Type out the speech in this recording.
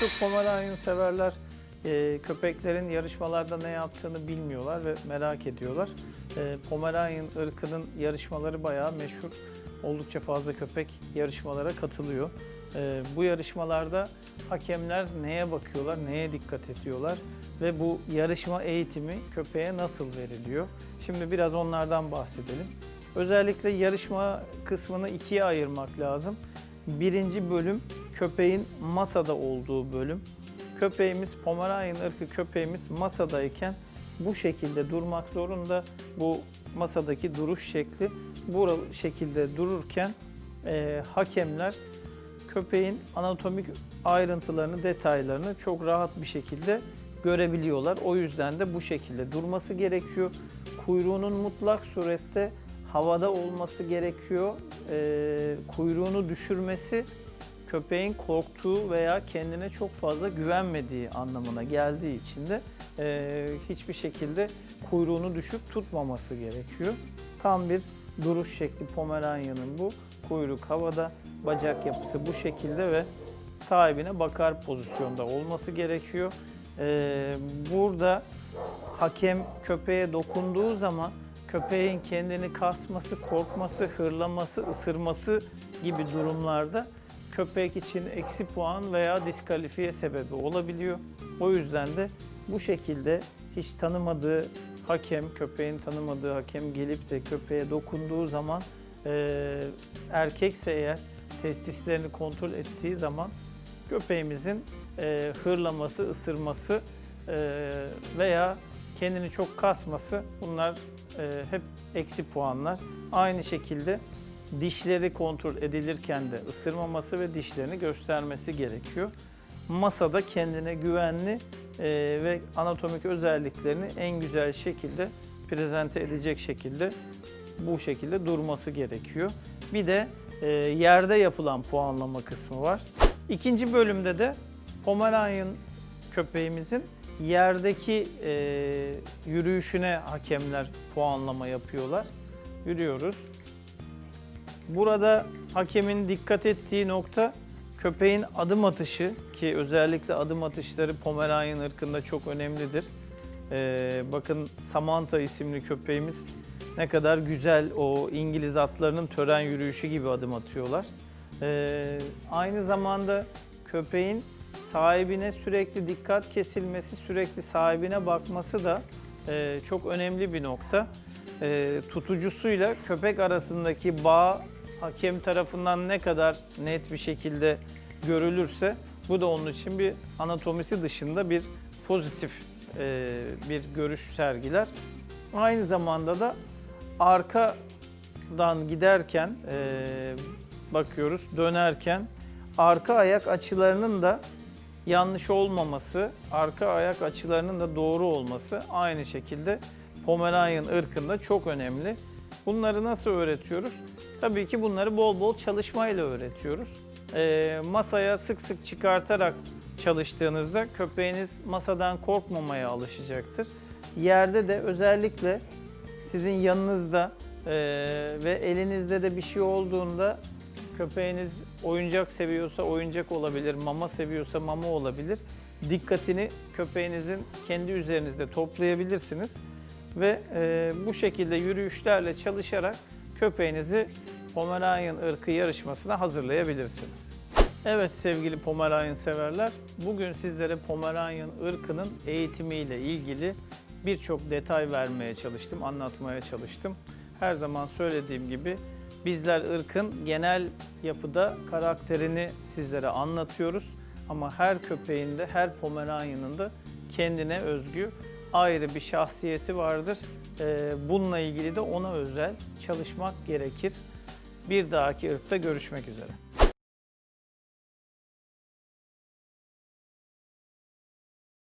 çok Pomeranian severler e, köpeklerin yarışmalarda ne yaptığını bilmiyorlar ve merak ediyorlar. E, Pomeranian ırkının yarışmaları bayağı meşhur. Oldukça fazla köpek yarışmalara katılıyor. E, bu yarışmalarda hakemler neye bakıyorlar, neye dikkat ediyorlar ve bu yarışma eğitimi köpeğe nasıl veriliyor? Şimdi biraz onlardan bahsedelim. Özellikle yarışma kısmını ikiye ayırmak lazım. Birinci bölüm köpeğin masada olduğu bölüm. Köpeğimiz Pomeranian ırkı köpeğimiz masadayken bu şekilde durmak zorunda. Bu masadaki duruş şekli bu şekilde dururken e, hakemler köpeğin anatomik ayrıntılarını, detaylarını çok rahat bir şekilde görebiliyorlar. O yüzden de bu şekilde durması gerekiyor. Kuyruğunun mutlak surette havada olması gerekiyor. Ee, kuyruğunu düşürmesi köpeğin korktuğu veya kendine çok fazla güvenmediği anlamına geldiği için de e, hiçbir şekilde kuyruğunu düşüp tutmaması gerekiyor. Tam bir duruş şekli Pomeranian'ın bu. Kuyruk havada, bacak yapısı bu şekilde ve sahibine bakar pozisyonda olması gerekiyor. Ee, burada hakem köpeğe dokunduğu zaman köpeğin kendini kasması, korkması, hırlaması, ısırması gibi durumlarda köpek için eksi puan veya diskalifiye sebebi olabiliyor. O yüzden de bu şekilde hiç tanımadığı hakem, köpeğin tanımadığı hakem gelip de köpeğe dokunduğu zaman e, erkekse eğer testislerini kontrol ettiği zaman köpeğimizin e, hırlaması, ısırması e, veya kendini çok kasması bunlar e, hep eksi puanlar. Aynı şekilde dişleri kontrol edilirken de ısırmaması ve dişlerini göstermesi gerekiyor. Masada kendine güvenli e, ve anatomik özelliklerini en güzel şekilde prezente edecek şekilde bu şekilde durması gerekiyor. Bir de e, yerde yapılan puanlama kısmı var. İkinci bölümde de Pomeranian köpeğimizin yerdeki e, yürüyüşüne hakemler puanlama yapıyorlar. Yürüyoruz. Burada hakemin dikkat ettiği nokta köpeğin adım atışı ki özellikle adım atışları Pomeranian ırkında çok önemlidir. Ee, bakın Samantha isimli köpeğimiz ne kadar güzel o İngiliz atlarının tören yürüyüşü gibi adım atıyorlar. Ee, aynı zamanda köpeğin sahibine sürekli dikkat kesilmesi, sürekli sahibine bakması da e, çok önemli bir nokta. E, tutucusuyla köpek arasındaki bağ hakem tarafından ne kadar net bir şekilde görülürse bu da onun için bir anatomisi dışında bir pozitif e, bir görüş sergiler. Aynı zamanda da arkadan giderken e, bakıyoruz dönerken arka ayak açılarının da yanlış olmaması, arka ayak açılarının da doğru olması aynı şekilde Pomeranian ırkında çok önemli. Bunları nasıl öğretiyoruz? Tabii ki bunları bol bol çalışmayla öğretiyoruz. Ee, masaya sık sık çıkartarak çalıştığınızda köpeğiniz masadan korkmamaya alışacaktır. Yerde de özellikle sizin yanınızda e, ve elinizde de bir şey olduğunda köpeğiniz oyuncak seviyorsa oyuncak olabilir, mama seviyorsa mama olabilir. Dikkatini köpeğinizin kendi üzerinizde toplayabilirsiniz ve e, bu şekilde yürüyüşlerle çalışarak köpeğinizi Pomeranian ırkı yarışmasına hazırlayabilirsiniz. Evet sevgili Pomeranian severler, bugün sizlere Pomeranian ırkının eğitimiyle ilgili birçok detay vermeye çalıştım, anlatmaya çalıştım. Her zaman söylediğim gibi bizler ırkın genel yapıda karakterini sizlere anlatıyoruz. Ama her köpeğin de, her Pomeranian'ın da kendine özgü ayrı bir şahsiyeti vardır. Ee, Bununla ilgili de ona özel çalışmak gerekir. Bir dahaki ırkta görüşmek üzere.